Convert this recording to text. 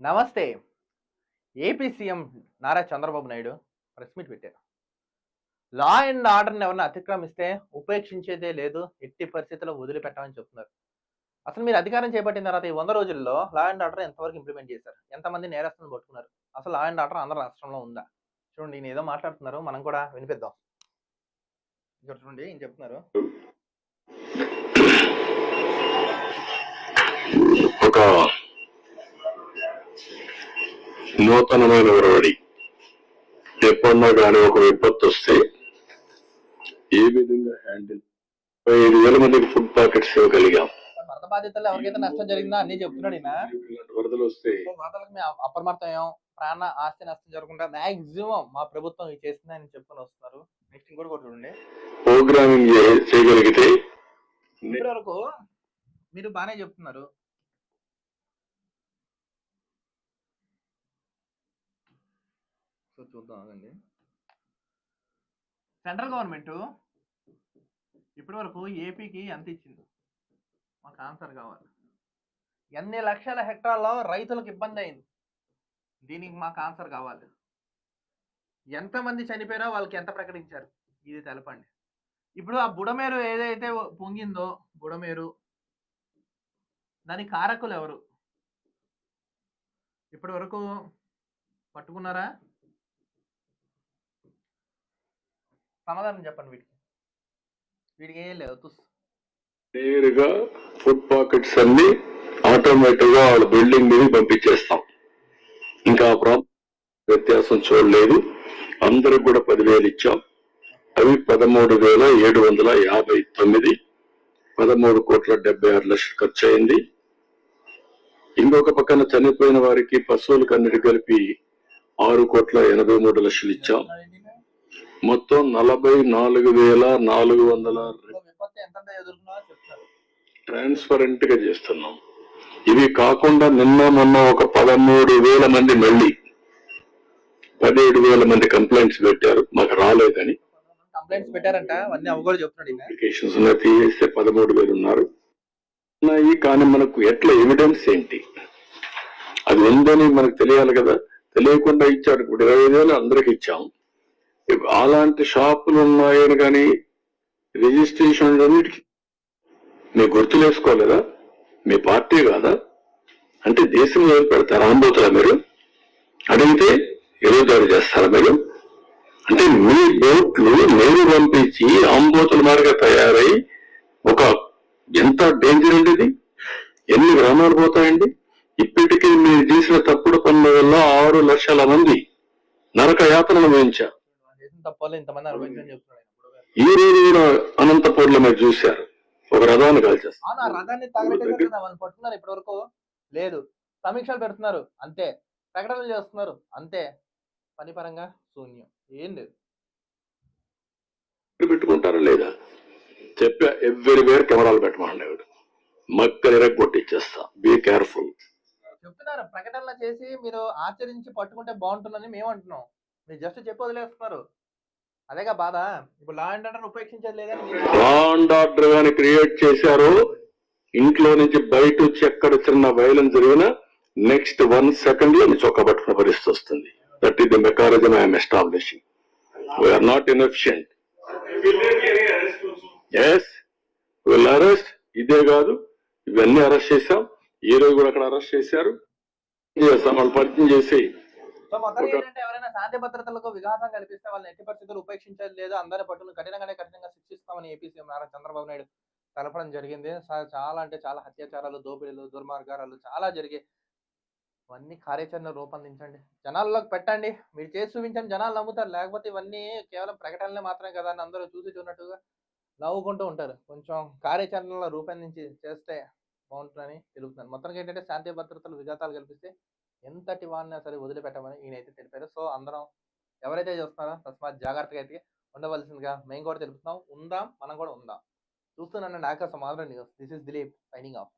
నమస్తే. AP CM Nara Chandrababu Naidu press meet పెట్టారు. Law and ఆర్డర్ని ఎవరిని అతిక్రమిస్తే ఉపేక్షించేదే లేదు ఎట్టి పరిస్థితుల్లో వదిలిపెట్టమని చెప్తున్నారు. అసలు మీరు అధికారం చేపట్టిన తర్వాత ఈ వంద రోజుల్లో లా అండ్ ఆర్డర్ ఎంతవరకు ఇంప్లిమెంట్ చేశారు? ఎంతమంది నేరస్తులను పట్టుకున్నారు? అసలు లా అండ్ ఆర్డర్ ఆంధ్ర రాష్ట్రంలో ఉందా? చూడండి నేను ఏదో మాట్లాడుతున్నారు మనం కూడా వినిపిద్దాం. చూడండి ఏం చెప్తున్నారు. నూతనమైన ఒరవడి ఎప్పుడన్నా కానీ ఒక విపత్తు వస్తే ఏ విధంగా హ్యాండిల్? ఐదు వేల మందికి ఫుడ్ ప్యాకెట్స్ ఇవ్వగలిగాం. వరద బాధితులు ఎవరికైతే నష్టం జరిగిందో అన్ని చెప్తున్నాడు ఈయన. ఇలాంటి వరదలు వస్తే సో వార్తలకు మేము అప్రమత్తమయ్యాం ప్రాణ ఆస్తి నష్టం జరగకుండా మాక్సిమం మా ప్రభుత్వం ఇది చేసిందని చెప్పుకొని వస్తున్నారు. నెక్స్ట్ ఇంకోటి కూడా చూడండి. ప్రోగ్రామింగ్ చే- చేయగలిగితే ఇప్పటి వరకు మీరు బాగానే చెప్తున్నారు. సో చూద్దాం ఆగండి. సెంట్రల్ గవర్నమెంట్ ఇప్పటి వరకు ఏపీకి ఎంత ఇచ్చింది? మాకు ఆన్సర్ కావాలి. ఎన్ని లక్షల హెక్టార్లో రైతులకు ఇబ్బంది అయింది? దీనికి మాకు ఆన్సర్ కావాలి. ఎంతమంది చనిపోయారో వాళ్ళకి ఎంత ప్రకటించారు? ఇది తెలపండి. ఇప్పుడు ఆ బుడమేరు ఏదైతే పొంగిందో బుడమేరు దాని కారకులు ఎవరు? ఇప్పటి వరకు పట్టుకున్నారా? సమాధానం చెప్పండి వీటికి వీటికి ఏం లేదు తుస్. నేరుగా ఫుడ్ పాకెట్స్ అన్ని ఆటోమేటిక్గా వాళ్ళ బిల్డింగ్ మీద పంపించేస్తాం. ఇంకా ప్రాబ్లం వ్యత్యాసం చూడలేదు. అందరికి కూడా పదివేలు ఇచ్చాం. అవి పదమూడు వేల ఏడు వందల యాభై తొమ్మిది. పదమూడు కోట్ల డెబ్బై ఆరు లక్షలు ఖర్చు అయింది ఇంకొక పక్కన చనిపోయిన వారికి పశువులకు అన్నిటి కలిపి ఆరు కోట్ల ఎనభై మూడు లక్షలు ఇచ్చాం. మొత్తం నలభై నాలుగు వేల నాలుగు వందల ట్రాన్స్పరెంట్గా చేస్తున్నాం. ఇవి కాకుండా నిన్న మొన్న ఒక పదమూడు వేల మంది మళ్ళీ పదిహేడు వేల మంది కంప్లైంట్స్ పెట్టారు. మాకు రాలేదని. కంప్లైంట్స్ పెట్టారంట. అవన్నీ చెప్తున్నాడు ఈయన. అప్లికేషన్స్ ఉన్నాయి తీసేస్తే పదమూడు వేలు ఉన్నారు. ఉన్నాయి కానీ మనకు ఎట్లా ఎవిడెన్స్ ఏంటి? అది ఉందని మనకు తెలియాలి కదా. తెలియకుండా ఇచ్చాడు ఇప్పుడు ఇరవై వేలు అందరికి ఇచ్చాం. ఇప్ అలాంటి షాపులు ఉన్నాయని కానీ రిజిస్ట్రేషన్ అన్నిటికి మీ గుర్తులేసుకోలేదా? మీ పార్టీ కాదా? అంటే దేశంలో ఏం పెడతారా ఆంబోతులా మీరు? అడిగితే ఎదురుదాడి చేస్తారా మీరు? అంటే మీ బోట్లు నేను పంపించి ఆంబోతుల మారిగా తయారై ఒక ఎంత డేంజర్ అండి ఇది ఎన్ని గ్రామాలు పోతాయండి? ఇప్పటికీ మీరు చేసిన తప్పుడు పనుల వల్ల ఆరు లక్షల మంది నరక యాతన అనుభవించారు వాళ్ళు చేసిన తప్ప ఇంతమంది అనుభవించని చెప్తున్నాడు ఆయన ఇప్పుడు. ఈ రోజు కూడా అనంతపూర్లో మీరు చూశారు. ఒక రథాన్ని కాల్చేస్తారు. రథాన్ని వాళ్ళు పట్టుకున్నారు ఇప్పటి వరకు లేదు సమీక్షలు పెడుతున్నారు. అంతే. ప్రకటనలు చేస్తున్నారు. అంతే. పని పరంగా శూన్యం. ఏం లేదు. పెట్టుకుంటారా లేదా? చెప్పా ఎవ్రీ వేర్ కెమెరాలు పెట్టమన్నాడు మక్కలు కొట్టిచ్చేస్తా బీ కేర్ఫుల్ చెప్తున్నారు. ప్రకటనలు చేసి మీరు ఆచరించి పట్టుకుంటే బాగుంటుందని మేము అంటున్నాం మీరు జస్ట్ చెప్పి వదిలేస్తున్నారు. అదేగా బాధ. ఇప్పుడు లా అండ్ ఆర్డర్ ఉపేక్షించేది లేదని ఆర్డర్ గాని క్రియేట్ చేశారు. ఇంట్లో నుంచి బయట వచ్చి ఎక్కడ చిన్న వైలెన్స్ జరిగినా నెక్స్ట్ వన్ సెకండ్లో చొక్క పరిస్థితి వస్తుంది. That is the mechanism I'm establishing we are not inefficient as will arrest ఇదే కాదు. ఇవన్నీ అరెస్ట్ చేశాం. ఈ రోజు కూడా అక్కడ అరెస్ట్ చేశారు. చేస్తాం వాళ్ళు పరిచయం చేసి సో మొత్తం ఏంటంటే ఎవరైనా శాంతి భద్రతలకు విఘాతం కల్పిస్తే వాళ్ళని ఎట్టి పరిస్థితులు ఉపేక్షించేది లేదు అందరి పట్టును కఠినంగానే కఠినంగా శిక్షిస్తామని ఏపీ సీఎం నారా చంద్రబాబు నాయుడు తెలపడం జరిగింది. చాలా అంటే చాలా అత్యాచారాలు దోపిడీలు దుర్మార్గాలు చాలా జరిగాయి. ఇవన్నీ కార్యాచరణ రూపొందించండి. జనాల్లోకి పెట్టండి. మీరు చేసి చూపించండి. జనాలు నమ్ముతారు. లేకపోతే ఇవన్నీ కేవలం ప్రకటనలే మాత్రమే కదా అని అందరూ చూసి చూన్నట్టుగా నవ్వుకుంటూ ఉంటారు. కొంచెం కార్యాచరణలో రూపొందించి చేస్తే బాగుంటుందని తెలుపుతున్నాను. మొత్తానికి ఏంటంటే శాంతి భద్రతలు విఘాతాలు కల్పిస్తే ఎంతటి వాడినా సరే వదిలిపెట్టమని ఈయనైతే తెలిపారు. సో అందరం ఎవరైతే చూస్తున్నారో తస్మాత్ జాగ్రత్తగా అయితే ఉండవలసిందిగా మేము కూడా తెలుపుతున్నాం. ఉందాం మనం కూడా ఉందాం. చూస్తున్నానండి ఆకాశం మాత్రం news this is Dilip signing off.